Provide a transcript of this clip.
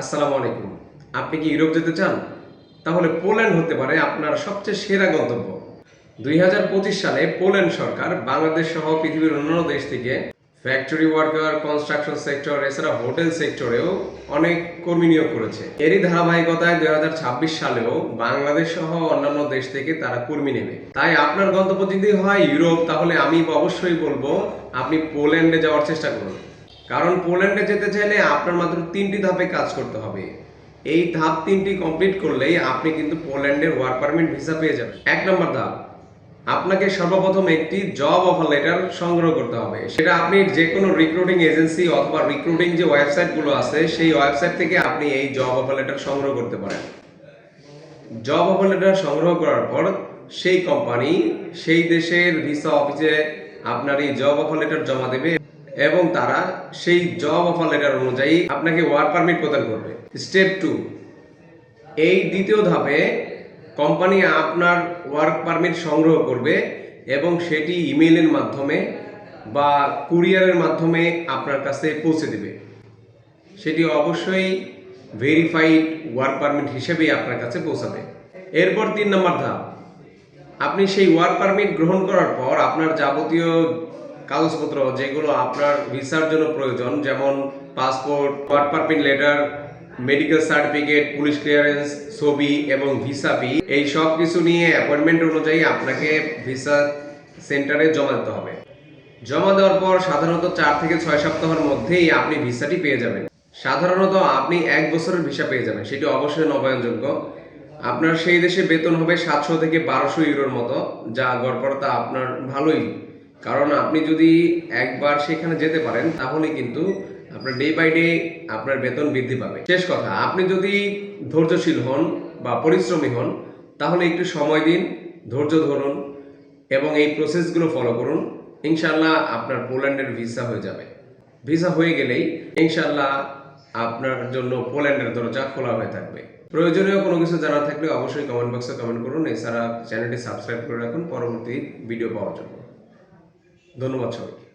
আসসালামু আলাইকুম। আপনি কি ইউরোপ যেতে চান? তাহলে পোল্যান্ড হতে পারে আপনার সবচেয়ে সেরা গন্তব্য। দুই হাজার পঁচিশ সালে পোল্যান্ড সরকার বাংলাদেশ সহ পৃথিবীর অন্যান্য দেশ থেকে ফ্যাক্টরি ওয়ার্কার কনস্ট্রাকশন সেক্টর এছাড়া হোটেল সেক্টরেও অনেক কর্মী নিয়োগ করেছে। এরই ধারাবাহিকতায় দুই হাজার ছাব্বিশ সালেও বাংলাদেশ সহ অন্যান্য দেশ থেকে তারা কর্মী নেবে। তাই আপনার গন্তব্য যদি হয় ইউরোপ, তাহলে আমি অবশ্যই বলব আপনি পোল্যান্ডে যাওয়ার চেষ্টা করুন। কারণ পোল্যান্ডে যেতে চাইলে আপনার মাত্র তিনটি ধাপে কাজ করতে হবে। এই ধাপ তিনটি কমপ্লিট করলেই আপনি কিন্তু পোল্যান্ডের ওয়ার্ক পারমিট ভিসা পেয়ে যাবেন। এক নম্বর ধাপ, আপনাকে সর্বপ্রথম একটি জব অফার লেটার সংগ্রহ করতে হবে। সেটা আপনি যে কোনো রিক্রুটিং এজেন্সি অথবা রিক্রুটিং যে ওয়েবসাইটগুলো আছে, সেই ওয়েবসাইট থেকে আপনি এই জব অফার লেটার সংগ্রহ করতে পারেন। জব অফার লেটার সংগ্রহ করার পর সেই কোম্পানি সেই দেশের ভিসা অফিসে আপনার এই জব অফার লেটার জমা দেবে। এবং তারা সেই জব অফার লেটার অনুযায়ী আপনাকে ওয়ার্ক পারমিট প্রদান করবে। স্টেপ টু এই দ্বিতীয় ধাপে কোম্পানি আপনার ওয়ার্ক পারমিট সংগ্রহ করবে এবং সেটি ইমেইলের মাধ্যমে বা কুরিয়ারের মাধ্যমে আপনার কাছে পৌঁছে দেবে। সেটি অবশ্যই ভেরিফাইড ওয়ার্ক পারমিট হিসেবেই আপনার কাছে পৌঁছাবে। এরপর তিন নম্বর ধাপ, আপনি সেই ওয়ার্ক পারমিট গ্রহণ করার পর আপনার যাবতীয় কাগজপত্র, যেগুলো আপনার ভিসার জন্য প্রয়োজন, যেমন passport work permit letter, medical certificate, police clearance, ছবি এবং ভিসা ফি, এই সব কিছু নিয়ে অ্যাপয়েন্টমেন্ট অনুযায়ী আপনাকে ভিসা সেন্টারে জমা দিতে হবে। জমা দেওয়ার পর সাধারণত চার থেকে ছয় সপ্তাহের মধ্যেই আপনি ভিসাটি পেয়ে যাবেন। সাধারণত আপনি এক বছরের ভিসা পেয়ে যাবেন, সেটি অবশ্যই নবায়নযোগ্য। আপনার সেই দেশে বেতন হবে সাতশো থেকে বারোশো ইউরোর মতো, যা গড়পড়তা আপনার ভালোই কারণ আপনি যদি একবার সেখানে যেতে পারেন, তাহলে কিন্তু আপনার ডে বাই ডে আপনার বেতন বৃদ্ধি পাবে। শেষ কথা, আপনি যদি ধৈর্যশীল হন বা পরিশ্রমী হন, তাহলে একটু সময় দিন, ধৈর্য ধরুন এবং এই প্রসেসগুলো ফলো করুন। ইনশাল্লাহ আপনার পোল্যান্ডের ভিসা হয়ে যাবে। ভিসা হয়ে গেলেই ইনশাল্লাহ আপনার জন্য পোল্যান্ডের দরজা খোলা হয়ে থাকবে। প্রয়োজনীয় কোনো কিছু জানা থাকলে অবশ্যই কমেন্ট বক্সে কমেন্ট করুন। এছাড়া চ্যানেলটি সাবস্ক্রাইব করে রাখুন। পরবর্তী ভিডিও পাওয়ার জন্য। ধন্যবাদ সবাই